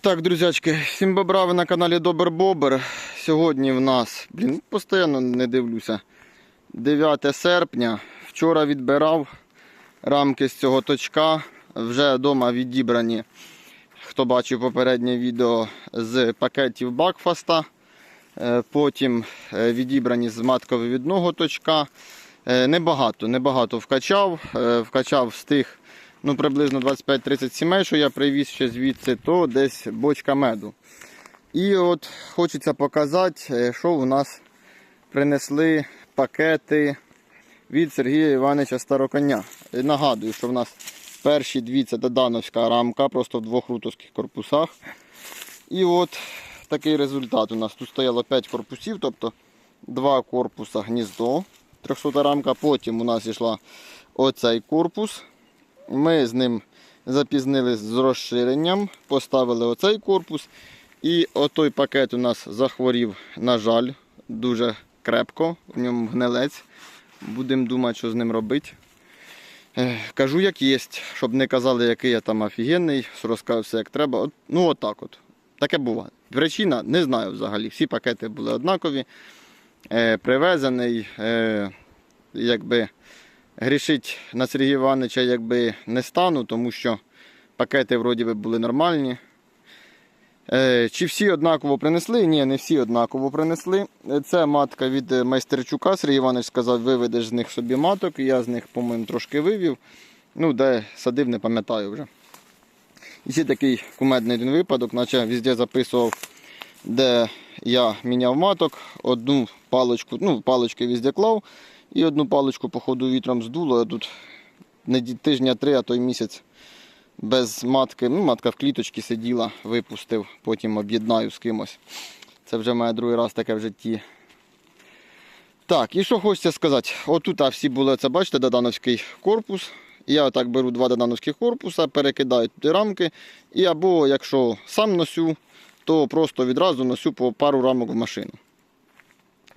Так, друзячки, всім бобра, ви на каналі Добер Бобер. Сьогодні в нас, блін, постійно не дивлюся. 9 серпня. Вчора відбирав рамки з цього точка. Вже вдома відібрані, хто бачив попереднє відео з пакетів Бакфаста. Е, Потім е, відібрані з матковивідного точка. Е, Небагато, небагато вкачав. Вкачав з тих ну, приблизно 25-30 сімей, що я привіз ще звідси, то десь бочка меду. І от хочеться показати, е, що у нас принесли пакети від Сергія Івановича Староконя. Е, Нагадую, що в нас перші дві це додановська рамка, просто в двох рутовських корпусах. І от такий результат у нас. Тут стояло 5 корпусів, тобто два корпуса гніздо, 300 рамка. Потім у нас йшла оцей корпус. Ми з ним запізнились з розширенням, поставили оцей корпус. І отой пакет у нас захворів, на жаль, дуже крепко. В ньому гнилець. Будемо думати, що з ним робити. Е, Кажу, як є, щоб не казали, який я там офігенний, розказав все як треба. От, ну, отак от. Таке буває. Причина не знаю взагалі. Всі пакети були однакові. Е, привезений, е, якби грішить на Сергія Івановича якби не стану, тому що пакети вроді би були нормальні. Е, Чи всі однаково принесли? Ні, не всі однаково принесли. Це матка від майстерчука. Сергій Іванович сказав, виведеш з них собі маток. Я з них, по-моєму, трошки вивів. Ну, де садив, не пам'ятаю вже. І такий кумедний один випадок, наче везде записував, де я міняв маток, одну паличку, ну, палички везде клав, і одну паличку, походу, вітром здуло. Я тут не тижня три, а той місяць без матки. Ну, матка в кліточці сиділа, випустив, потім об'єднаю з кимось. Це вже має другий раз таке в житті. Так, і що хочеться сказати. Отут а, всі були, це бачите, додановський корпус. Я отак беру два додановських корпуса, перекидаю туди рамки. І або якщо сам носю, то просто відразу носю по пару рамок в машину.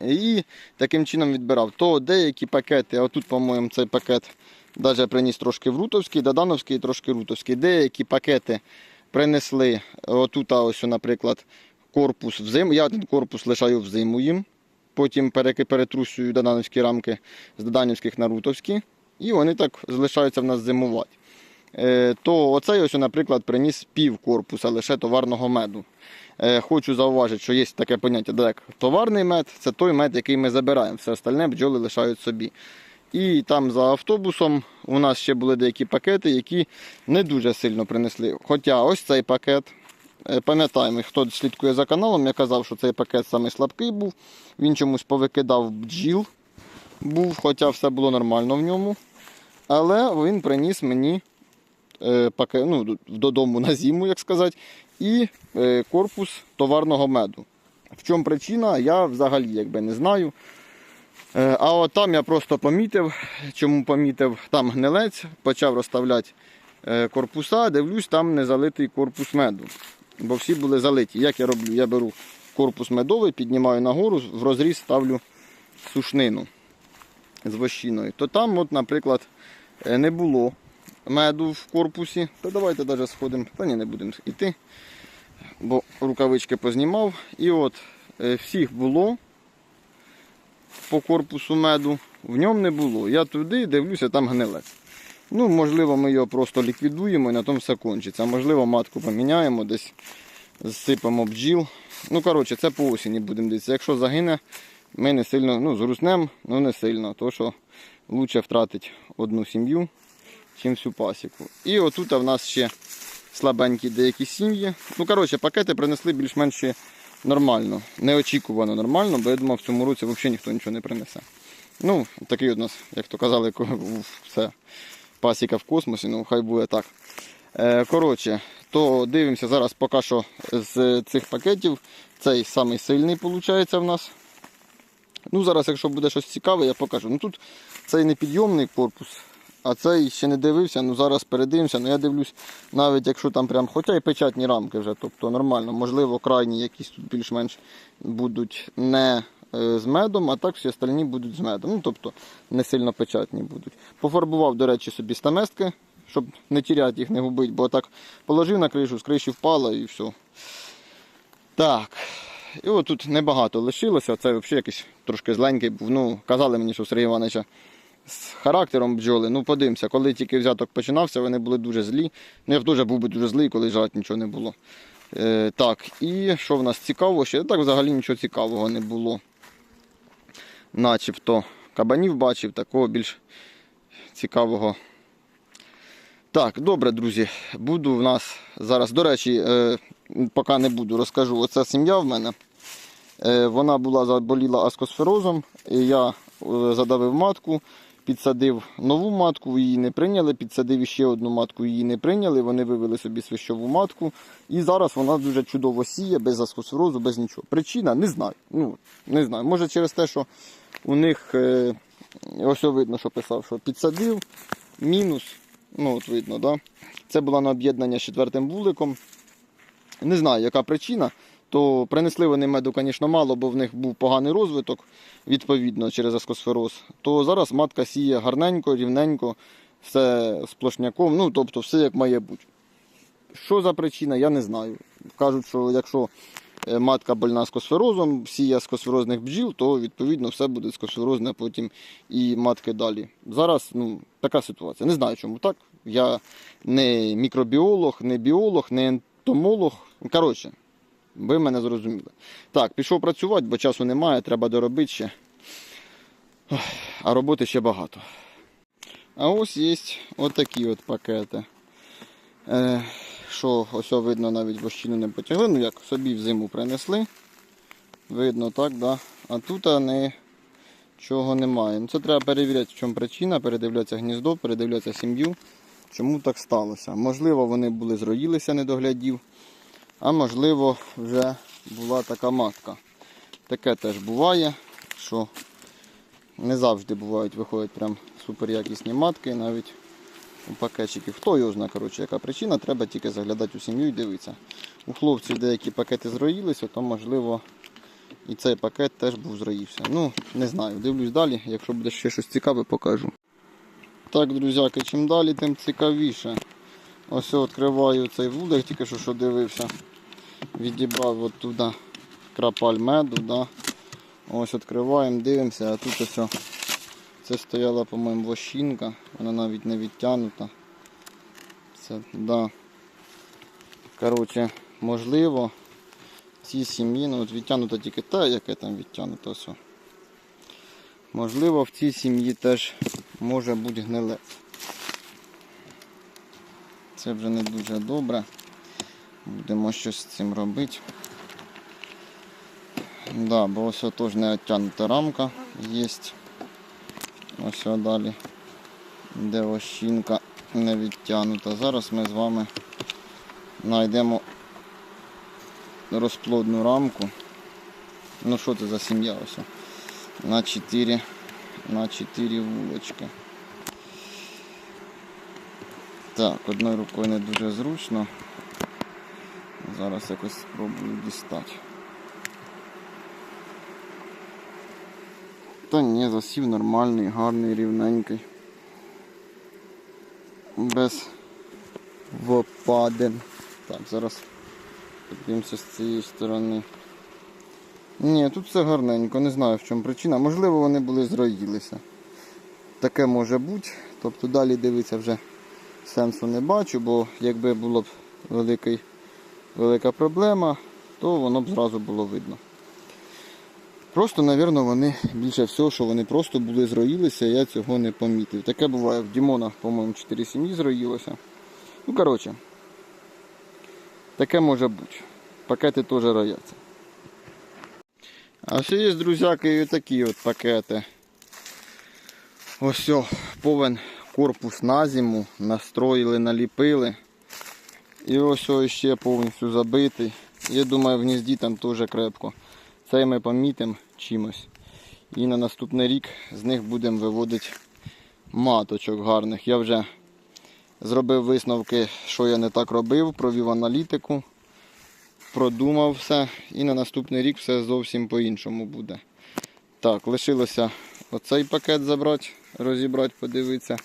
І таким чином відбирав. То деякі пакети, а тут, по-моєму, цей пакет навіть приніс трошки в Рутовський, Додановський, трошки Рутовський. Деякі пакети принесли, отут, ось, наприклад, корпус в зиму. Я один корпус лишаю в зиму їм. Потім перетрусюю додановські рамки з доданівських на Рутовські. І вони так залишаються в нас зимувати. Е, то оцей ось, наприклад, приніс пів корпуса лише товарного меду. Е, Хочу зауважити, що є таке поняття, як товарний мед це той мед, який ми забираємо. Все остальне бджоли лишають собі. І там за автобусом у нас ще були деякі пакети, які не дуже сильно принесли. Хоча ось цей пакет, е, пам'ятаємо, хто слідкує за каналом, я казав, що цей пакет самий слабкий був. Він чомусь повикидав бджіл, був, хоча все було нормально в ньому. Але він приніс мені е, пакет, ну, додому на зиму, як сказати, і е, корпус товарного меду. В чому причина, я взагалі якби не знаю. Е, А от там я просто помітив, чому помітив, там гнилець, почав розставляти е, корпуса, дивлюсь, там не залитий корпус меду. Бо всі були залиті. Як я роблю? Я беру корпус медовий, піднімаю нагору, в розріз ставлю сушнину з вощиною. То там, от, наприклад, не було меду в корпусі. То давайте навіть сходимо. Та ні, не будемо йти, бо рукавички познімав. І от е, всіх було по корпусу меду, в ньому не було. Я туди дивлюся, там гнилець. Ну, можливо, ми його просто ліквідуємо і на тому все кончиться. Можливо, матку поміняємо, десь зсипемо бджіл. Ну, коротше, це по осені будемо дивитися. Якщо загине, ми не сильно ну, зруснемо, але не сильно. То що краще втратити одну сім'ю, чим всю пасіку. І отут в нас ще слабенькі деякі сім'ї. Ну, коротше, пакети принесли більш-менш нормально. Неочікувано нормально, бо я думав, в цьому році взагалі ніхто нічого не принесе. Ну, такий у нас, як то казали, все, пасіка в космосі, ну хай буде так. Е, коротше, то дивимося зараз поки що з цих пакетів. Цей самий сильний виходить в нас. Ну, зараз, якщо буде щось цікаве, я покажу. Ну тут цей непідйомний корпус, а цей ще не дивився, ну зараз передивимося. Ну я дивлюсь, навіть якщо там прям, хоча і печатні рамки вже, тобто нормально, можливо, крайні якісь тут більш-менш будуть не е, з медом, а так всі остальні будуть з медом. Ну, тобто не сильно печатні будуть. Пофарбував, до речі, собі стаместки, щоб не тіряти їх, не губити, бо так положив на кришу, з криші впало і все. Так. І от тут небагато лишилося. Це взагалі якийсь трошки зленький був. Ну, казали мені, що Сергія Івановича з характером бджоли. Ну, подивимося, коли тільки взяток починався, вони були дуже злі. Ну, я б теж був би дуже злий, коли жать нічого не було. Е, так, і що в нас цікаво ще? Так взагалі нічого цікавого не було. Начебто кабанів бачив, такого більш цікавого. Так, добре, друзі. Буду в нас зараз. До речі, е, поки не буду, розкажу. Оця сім'я в мене. Е, вона була заболіла аскосферозом. І я е, задавив матку, підсадив нову матку, її не прийняли. Підсадив ще одну матку, її не прийняли. Вони вивели собі свищову матку. І зараз вона дуже чудово сіє, без аскосферозу, без нічого. Причина не знаю. Ну, не знаю. Може через те, що у них е, ось видно, що писав, що підсадив, мінус. Ну, от видно, да? Це було на об'єднання з четвертим вуликом. Не знаю, яка причина. То принесли вони меду, звісно, мало, бо в них був поганий розвиток, відповідно, через аскосфероз. То зараз матка сіє гарненько, рівненько, все сплошняком, ну, тобто все як має бути. Що за причина, я не знаю. Кажуть, що якщо е, матка больна скосферозом, сіє скосферозних бджіл, то відповідно все буде скосферозне потім і матки далі. Зараз ну, така ситуація. Не знаю, чому так. Я не мікробіолог, не біолог, не ентомолог. Коротше, ви мене зрозуміли. Так, пішов працювати, бо часу немає, треба доробити ще. А роботи ще багато. А ось є отакі от пакети. Е, що ось видно навіть вощину не потягли, ну як собі в зиму принесли. Видно так, да. А тут не, чого немає. Ну, це треба перевіряти, в чому причина, передивлятися гніздо, передивлятися сім'ю, чому так сталося. Можливо, вони були зроїлися недоглядів, а можливо, вже була така матка. Таке теж буває, що не завжди бувають, виходять прям суперякісні матки, навіть у пакетчиків. Хто його знає, коротше, яка причина, треба тільки заглядати у сім'ю і дивитися. У хлопців деякі пакети зроїлися, то можливо і цей пакет теж був зроївся. Ну, не знаю, дивлюсь далі, якщо буде ще щось цікаве, покажу. Так, друзяки, чим далі, тим цікавіше. Ось я відкриваю цей вулик, тільки що що дивився. Відібрав от туди крапаль меду. Да. Ось відкриваємо, дивимося, а тут ось. Це стояла, по-моєму, вощинка, вона навіть не відтягнута. Це, да. Коротше, можливо, в цій сім'ї, ну от відтягнута тільки та, яке там відтягнуто все. Можливо, в цій сім'ї теж може бути гнилець. Це вже не дуже добре. Будемо щось з цим робити. Да, бо ось теж не відтягнута рамка є. Ось далі, де ощінка не відтягнута. Зараз ми з вами знайдемо розплодну рамку. Ну що це за сім'я ось? На 4, на 4 вулочки. Так, одною рукою не дуже зручно. Зараз якось спробую дістати. Та ні, засів нормальний, гарний, рівненький. Без вопадин. Так, зараз подивимося з цієї сторони. Ні, тут все гарненько, не знаю в чому причина. Можливо, вони були зроїлися. Таке може бути. Тобто далі дивитися вже сенсу не бачу, бо якби була б великий, велика проблема, то воно б зразу було видно. Просто, мабуть, вони більше всього, що вони просто були зроїлися, я цього не помітив. Таке буває в Дімона, по-моєму, 4 сім'ї зроїлося. Ну, коротше, таке може бути. Пакети теж рояться. А ще є, друзяки, і такі от пакети. Ось повен корпус на зиму, настроїли, наліпили. І ось ось ще повністю забитий. Я думаю, в гнізді там теж крепко. Це ми помітимо чимось. І на наступний рік з них будемо виводити маточок гарних. Я вже зробив висновки, що я не так робив, провів аналітику, продумав все. І на наступний рік все зовсім по-іншому буде. Так, лишилося оцей пакет забрати, розібрати, подивитися.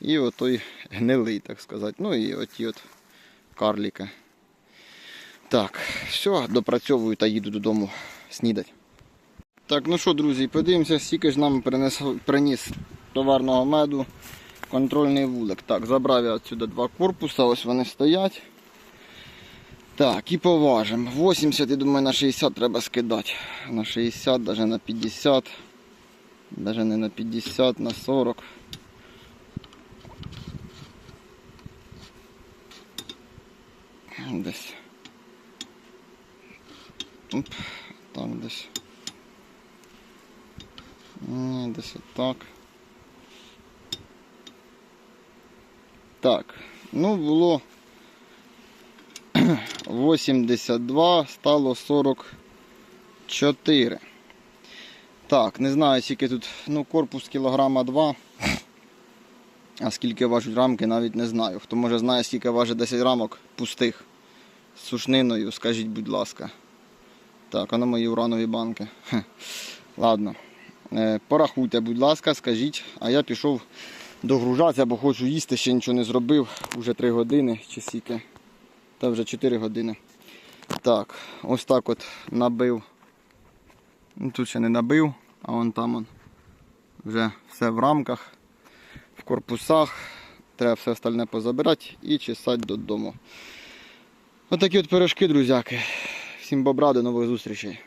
І отой гнилий, так сказати. Ну і оті от карліки. Так, все, допрацьовую та їду додому снідати. Так, ну що, друзі, подивимося, скільки ж нам принес, приніс товарного меду контрольний вулик. Так, забрав я отсюди два корпуса, ось вони стоять. Так, і поважимо. 80, я думаю, на 60 треба скидати. На 60, навіть на 50. Навіть не на 50, на 40. Десь. Оп, так десь. Ні, десь отак. Так, ну було 82, стало 44. Так, не знаю, скільки тут, ну, корпус кілограма 2. А скільки важать рамки, навіть не знаю. Хто може знає, скільки важить 10 рамок пустих сушниною, скажіть, будь ласка. Так, а на мої уранові банки. Ладно. Е, порахуйте, будь ласка, скажіть, а я пішов догружатися, бо хочу їсти, ще нічого не зробив. Уже 3 години чи скільки. Та вже 4 години. Так, ось так от набив. Ну, Тут ще не набив, а вон там он. вже все в рамках, в корпусах. Треба все остальне позабирати і чесати додому. Отакі от пирожки, друзяки. Всім бобра, до нових зустрічей.